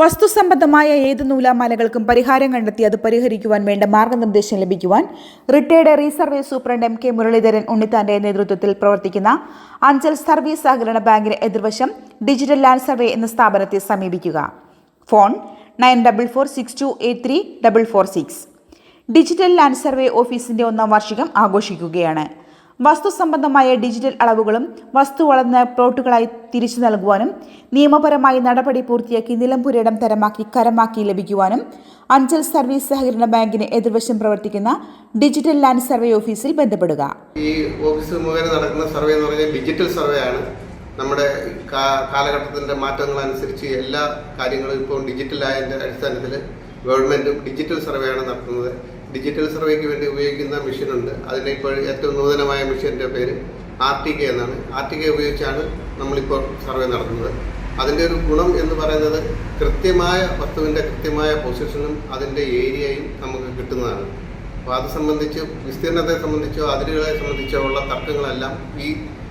വസ്തുസംബന്ധമായ ഏത് നൂലാമാലകൾക്കും പരിഹാരം കണ്ടെത്തി അത് പരിഹരിക്കുവാൻ വേണ്ട മാർഗനിർദ്ദേശം ലഭിക്കുവാൻ retired resurvey superintendent M K Muraleedharan ഉണ്ണിത്താന്റെ നേതൃത്വത്തിൽ പ്രവർത്തിക്കുന്ന അഞ്ചൽ സർവീസ് സഹകരണ ബാങ്കിന് എതിർവശം ഡിജിറ്റൽ ലാൻഡ് സർവേ എന്ന സ്ഥാപനത്തെ സമീപിക്കുക. Phone nine double four six two eight three double four six. Digital land survey ഓഫീസിന്റെ ഒന്നാം വാർഷികം ആഘോഷിക്കുകയാണ്. വസ്തു സംബന്ധമായ ഡിജിറ്റൽ അളവുകളും വസ്തു വളർന്ന പ്ലോട്ടുകളായി തിരിച്ചു നൽകുവാനും നിയമപരമായി നടപടി പൂർത്തിയാക്കി നിലമ്പൂരിടം തരമാക്കി കരമാക്കി ലഭിക്കുവാനും അഞ്ചൽ സർവീസ് സഹകരണ ബാങ്കിന് എതിർവശം പ്രവർത്തിക്കുന്ന ഡിജിറ്റൽ ലാൻഡ് സർവേ ഓഫീസിൽ ബന്ധപ്പെടുക. ഈ ഓഫീസ് മുഖേന നടക്കുന്ന സർവേ എന്ന് പറഞ്ഞാൽ ഡിജിറ്റൽ സർവേ ആണ്. നമ്മുടെ കാ- കാലഘട്ടത്തിന്റെ മാറ്റങ്ങൾ അനുസരിച്ച് എല്ലാ കാര്യങ്ങളും ഇപ്പോൾ ഡിജിറ്റലായതിന്റെ അടിസ്ഥാനത്തിൽ ഗവൺമെന്റും ഡിജിറ്റൽ സർവേ ആണ് നടത്തുന്നത്. ഡിജിറ്റൽ സർവേക്ക് വേണ്ടി ഉപയോഗിക്കുന്ന മെഷീനുണ്ട്. അതിന് ഇപ്പോൾ ഏറ്റവും നൂതനമായ മെഷീന്റെ പേര് ആർ ടി കെ എന്നാണ്. ആർ ടി കെ ഉപയോഗിച്ചാണ് നമ്മളിപ്പോൾ സർവേ നടത്തുന്നത്. അതിന്റെ ഒരു ഗുണം എന്ന് പറയുന്നത് കൃത്യമായ വസ്തുവിന്റെ കൃത്യമായ പൊസിഷനും അതിന്റെ ഏരിയയും നമുക്ക് കിട്ടുന്നതാണ്. അപ്പോൾ അത് സംബന്ധിച്ച് വിസ്തീർണത്തെ സംബന്ധിച്ചോ അതിരുകളെ സംബന്ധിച്ചോ ഉള്ള തർക്കങ്ങളെല്ലാം ഈ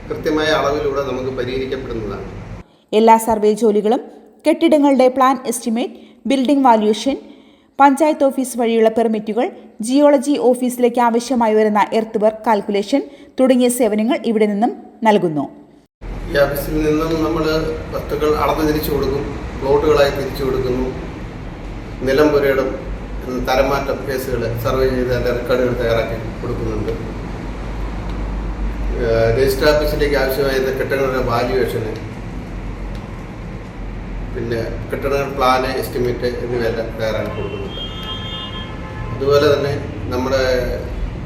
കൃത്യമായ അളവിലൂടെ നമുക്ക് പരിഹരിക്കപ്പെടുന്നതാണ്. എല്ലാ സർവേ ജോലികളും കെട്ടിടങ്ങളുടെ plan estimate building valuation panchayat office വഴിയുള്ള പെർമിറ്റുകൾ ജിയോളജി ഓഫീസിലേക്ക് ആവശ്യമായി വരുന്ന എർത്ത് വർക്ക് കാൽക്കുലേഷൻ തുടങ്ങിയ സേവനങ്ങൾ ഇവിടെ നിന്നും നൽകുന്നു. ഈ ഓഫീസിൽ നിന്നും നമ്മൾ വസ്തുക്കൾ അളന്ന് തിരിച്ചു കൊടുക്കും പ്ലോട്ടുകളായി തിരിച്ചു കൊടുക്കുന്നു. നിലം പുരയിടം തരമാറ്റം കേസുകൾ സർവേ ചെയ്ത് റെക്കോർഡുകൾ തയ്യാറാക്കി കൊടുക്കുന്നുണ്ട്. രജിസ്റ്റർ ഓഫീസിലേക്ക് ആവശ്യമായ കെട്ടിടങ്ങളുടെ വാല്യുവേഷന് പിന്നെ കെട്ടിടങ്ങൾ പ്ലാന് എസ്റ്റിമേറ്റ് എന്നിവയെല്ലാം തയ്യാറാക്കി കൊടുക്കുന്നുണ്ട് അതുപോലെ തന്നെ നമ്മുടെ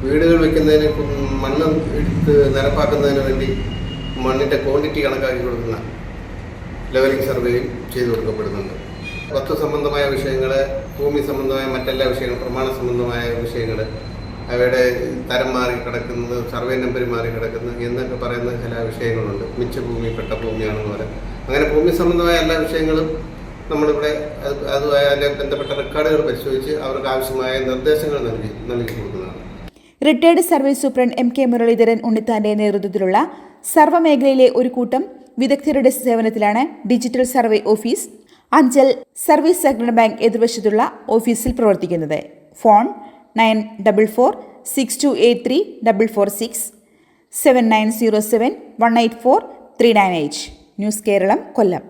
വീടുകൾ വെക്കുന്നതിന് മണ്ണ് എടുത്ത് നിരപ്പാക്കുന്നതിന് വേണ്ടി മണ്ണിന്റെ ക്വാണ്ടിറ്റി കണക്കാക്കി കൊടുക്കുന്ന ലെവലിംഗ് സർവേയും ചെയ്തു കൊടുക്കപ്പെടുന്നുണ്ട്. വസ്തു സംബന്ധമായ വിഷയങ്ങൾ ഭൂമി സംബന്ധമായ മറ്റെല്ലാ വിഷയങ്ങളും പ്രമാണ സംബന്ധമായ വിഷയങ്ങൾ അവയുടെ തരം മാറി കിടക്കുന്നത് സർവേ നമ്പർ മാറി കിടക്കുന്നത് എന്നൊക്കെ പറയുന്ന ചില വിഷയങ്ങളുണ്ട്. മിച്ച ഭൂമി പെട്ട ഭൂമിയാണെന്ന് പറയാം അങ്ങനെ ഭൂമി സംബന്ധമായ എല്ലാ വിഷയങ്ങളും നമ്മളിവിടെ അത് അതുമായി അതിന്റെ ബന്ധപ്പെട്ട റെക്കോർഡുകൾ പരിശോധിച്ച് അവർക്ക് ആവശ്യമായ നിർദ്ദേശങ്ങൾ നൽകി നൽകി കൊടുക്കുന്നതാണ്. Retired service superintendent M K Muraleedharan ഉണ്ണിത്താന്റെ നേതൃത്വത്തിലുള്ള സർവമേഖലയിലെ ഒരു കൂട്ടം വിദഗ്ധരുടെ സേവനത്തിലാണ് digital survey office Anchal service സഹകരണ ബാങ്ക് എതിർവശത്തുള്ള ഓഫീസിൽ പ്രവർത്തിക്കുന്നത്. Phone nine double four six two eight three double four six seven nine zero seven one eight four three nine eight. News Keralam Kollam